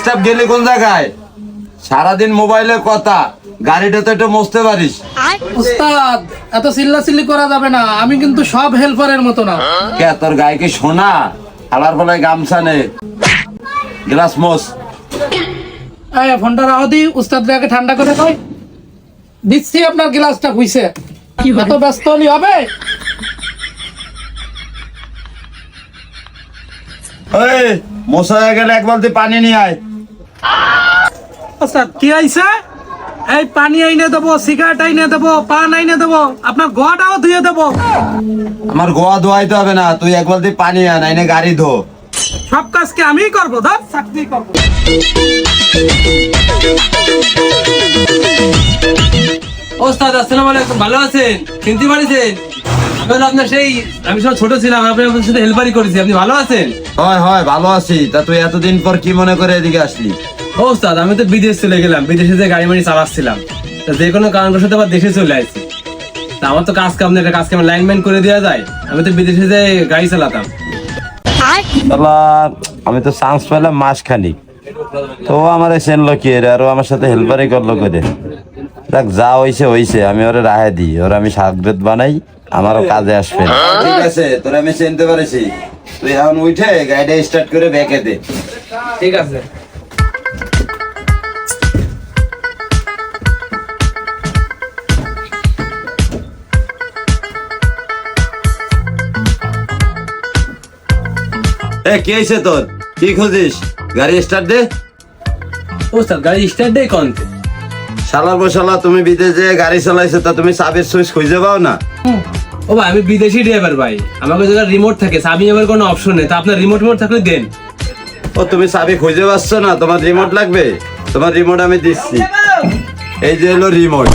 Staff গেলি কোন জায়গায়? সারাদিন মোবাইলে কথা গাড়িটা তো একটু মসতে পারিস। উস্তাদ এত চিল্লা চিল্লি করা যাবে না আমি কিন্তু সব হেল্পারের মতো না। কে তোর গায়ে কি সোনা? হালার ফলায় গামছা নে গ্লাস মোস এই ফোনটা রাখো দি উস্তাদ আগে ঠান্ডা করে কই দিচ্ছি আপনার গ্লাসটা খুইছে। এত ব্যস্ত হলি হবে? এই মশা হয়ে গেলে এক বালতি পানি নিয়ে আয়। আচ্ছা কি আইছে? এই পানি আইনে দেবো সিগারেট আইনে দেবো পান আইনে দেবো আপনার গোয়াটাও ধুয়ে দেবো। আমার গোয়া ধোয়াইতে হবে না তুই এক বালতি পানি আন আইনে গাড়ি ধো। সব কাজ কি আমিই করব? ধর চাকরি করব। ওস্তাদ আসসালামু আলাইকুম ভালো আছেন? চিনতে পারিছেন? আমি আপনার সেই আমি সব ছোট ছিলাম আপনি আপনার সাথে হেল্পারি করেছি। আপনি ভালো আছেন? হয় হয় ভালো আছি। তা তুই এতদিন পর কি মনে করে এদিকে আসলি? ও ওস্তাদ আমি তো বিদেশ চলে গেলাম। বিদেশে যে গাড়ি মাড়ি চালাচ্ছিলাম। তা যে কোনো কারণবশত আবার দেশে চলে আসছি তা আমার তো কাজ কাম নেই, কাজ কাম লাইনম্যান করে দেওয়া যায়। আমি তো বিদেশে যে গাড়ি চালাতাম। আমি তো চান্স পেলাম মাস খানিক তো ও আমার চেনলো কি রে? আর ও আমার সাথে হেল্পারই করল করে দেখ যা হইছে হইছে। আমি ওরে রাহে দিই। ওর আমি সাগরেত বানাই। আমারও কাজে আসবে ঠিক আছে তোর আমি চিনতে পারিছি। তুই এখন উঠে গাড়িটা স্টার্ট করে ব্যাকে দে। ঠিক আছে। এ কি হয়েছে তোর? কি খুঁজিস? গাড়ি স্টার্ট দে। ওস্তাদ গাড়ি স্টার্ট দেয় কনতে শালার বসালা তুমি বিদেশে গাড়ি চালাইছো তা তুমি চাবির সুইচ খুঁজে পাও না? ও ভাই আমি বিদেশি ড্রাইভার ভাই। আমাকে যেটা রিমোট থাকে চাবি নেবার কোনো অপশন নেই। তা আপনার রিমোট রিমোট থাকলে দেন। ও তুমি চাবি খুঁজে পাচ্ছ না? তোমার রিমোট লাগবে? তোমার রিমোট আমি দিচ্ছি। এই যে হলো রিমোট